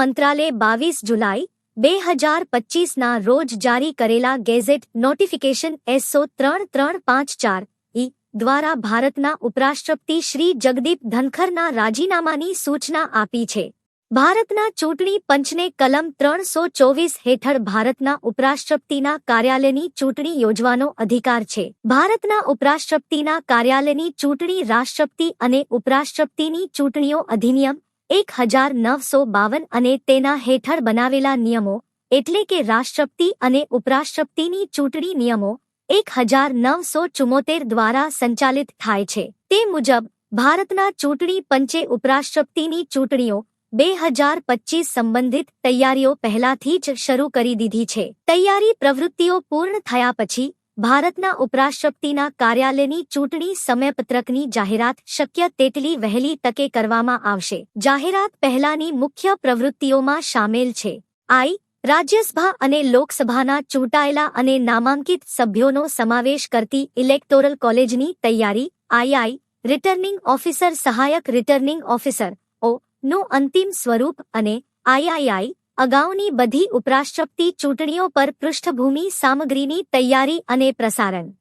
મંત્રાલય બાવીસ જુલાઈ, બે હજાર પચીસના રોજ જારી કરેલા ગેઝેટ નોટિફિકેશન એસો ત્રણ ત્રણ પાંચ ચાર ઈ દ્વારા ભારતના ઉપરાષ્ટ્રપતિ શ્રી જગદીપ ધનખરના રાજીનામાની સૂચના આપી છે. ભારતના ચૂંટણી પંચને કલમ ત્રણસો ચોવીસ હેઠળ ભારતના ઉપરાષ્ટ્રપતિના કાર્યાલયની ચૂંટણી યોજવાનો અધિકાર છે. ભારતના ઉપરાષ્ટ્રપતિના કાર્યાલયની ચૂંટણી રાષ્ટ્રપતિ અને ઉપરાષ્ટ્રપતિની ચૂંટણીઓ અધિનિયમ એક હજાર નવસો બાવન અને તેના હેઠળ બનાવેલા નિયમો એટલે કે રાષ્ટ્રપતિ અને ઉપરાષ્ટ્રપતિની ચૂંટણી નિયમો એક હજાર નવસો ચુમ્મોતેર દ્વારા સંચાલિત થાય છે. તે મુજબ, ભારતના ચૂંટણી પંચે ઉપરાષ્ટ્રપતિની ચૂંટણીઓ બે હજાર પચીસ સંબંધિત તૈયારીઓ પહેલાથી જ શરૂ કરી દીધી છે. તૈયારી પ્રવૃત્તિઓ પૂર્ણ થયા પછી ભારતના ઉપરાષ્ટ્રપતિના કાર્યાલયની ચૂંટણી સમયપત્રકની જાહેરાત શક્ય તેટલી વહેલી તકે કરવામાં આવશે. જાહેરાત પહેલાની મુખ્ય પ્રવૃત્તિઓમાં સામેલ છે. આઈ. રાજ્યસભા અને લોકસભાના ચૂંટાયેલા અને નામાંકિત સભ્યોનો સમાવેશ કરતી ઇલેક્ટોરલ કોલેજની તૈયારી આઈઆઈ રિટર્નિંગ ઓફિસર, સહાયક રિટર્નિંગ ઓફિસર, ઓ, નું અંતિમ સ્વરૂપ અને આઈઆઈઆઈ અગાઉની બધી ઉપરાષ્ટ્રપતિ ચૂંટણીઓ પર પૃષ્ઠભૂમિ સામગ્રીની તૈયારી અને પ્રસારણ.